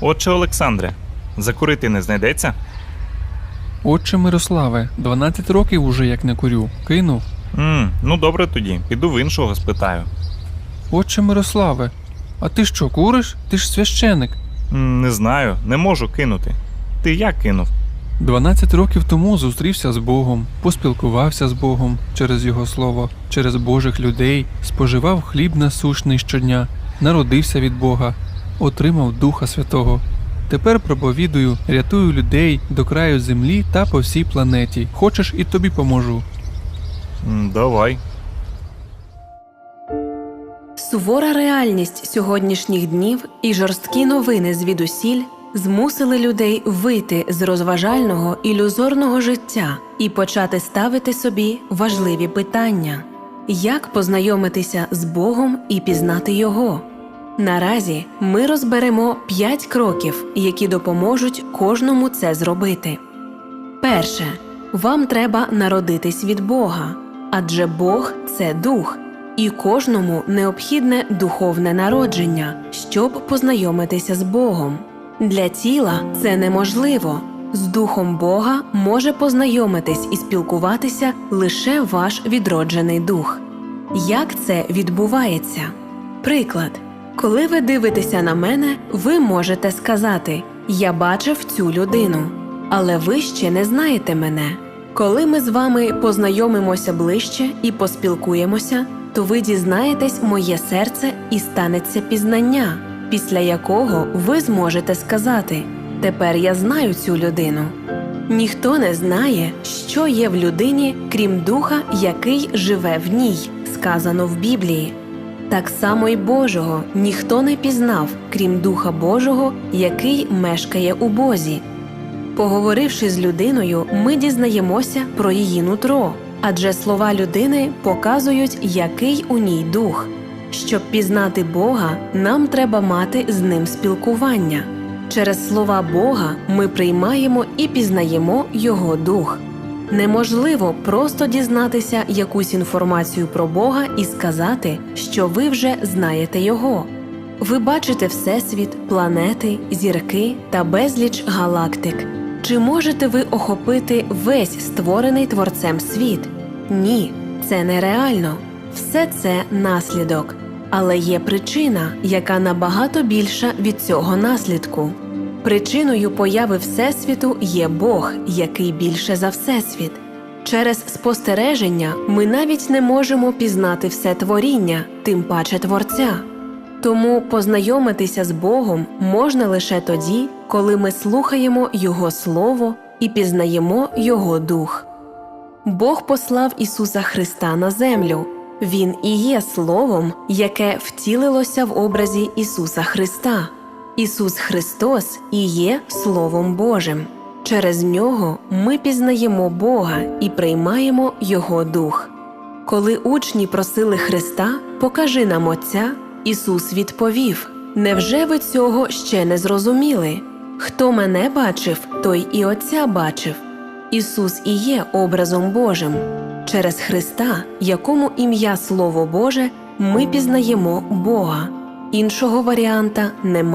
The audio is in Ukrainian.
Отче Олександре, закурити не знайдеться? Отче Мирославе, 12 років уже як не курю. Кинув. м ну добре тоді, піду в іншого спитаю. Отче Мирославе, а ти що, куриш? Ти ж священик. м не знаю, не можу кинути. Ти як кинув? 12 років тому зустрівся з Богом, поспілкувався з Богом через Його слово, через Божих людей, споживав хліб насущний щодня, народився від Бога, отримав Духа Святого. Тепер проповідую, рятую людей до краю землі та по всій планеті. Хочеш і тобі поможу. Давай. Сувора реальність сьогоднішніх днів і жорсткі новини звідусіль змусили людей вийти з розважального ілюзорного життя і почати ставити собі важливі питання: як познайомитися з Богом і пізнати Його. Наразі ми розберемо п'ять кроків, які допоможуть кожному це зробити. Перше, вам треба народитись від Бога, адже Бог це дух, і кожному необхідне духовне народження, щоб познайомитися з Богом. Для тіла це неможливо. З духом Бога може познайомитись і спілкуватися лише ваш відроджений дух. Як це відбувається? Приклад. Коли ви дивитеся на мене, ви можете сказати: Я бачив цю людину, але ви ще не знаєте мене. Коли ми з вами познайомимося ближче і поспілкуємося, то ви дізнаєтесь моє серце і станеться пізнання, після якого ви зможете сказати: Тепер я знаю цю людину. Ніхто не знає, що є в людині, крім духа, який живе в ній, сказано в Біблії. Так само й Божого ніхто не пізнав, крім Духа Божого, який мешкає у Бозі. Поговоривши з людиною, ми дізнаємося про її нутро, адже слова людини показують, який у ній дух. Щоб пізнати Бога, нам треба мати з ним спілкування. Через слова Бога ми приймаємо і пізнаємо Його дух. Неможливо просто дізнатися якусь інформацію про Бога і сказати, що ви вже знаєте Його. Ви бачите Всесвіт, планети, зірки та безліч галактик. Чи можете ви охопити весь створений творцем світ? Ні, це нереально. Все це наслідок. Але є причина, яка набагато більша від цього наслідку. Причиною появи Всесвіту є Бог, який більше за Всесвіт. Через спостереження ми навіть не можемо пізнати все творіння, тим паче Творця. Тому познайомитися з Богом можна лише тоді, коли ми слухаємо Його Слово і пізнаємо Його Дух. Бог послав Ісуса Христа на землю. Він і є Словом, яке втілилося в образі Ісуса Христа. Ісус Христос і є Словом Божим. Через нього ми пізнаємо Бога і приймаємо Його Дух. Коли учні просили Христа, покажи нам Отця, Ісус відповів: Невже ви цього ще не зрозуміли? Хто мене бачив, той і Отця бачив. Ісус і є образом Божим. Через Христа, якому ім'я Слово Боже, ми пізнаємо Бога. Іншого варіанта немає.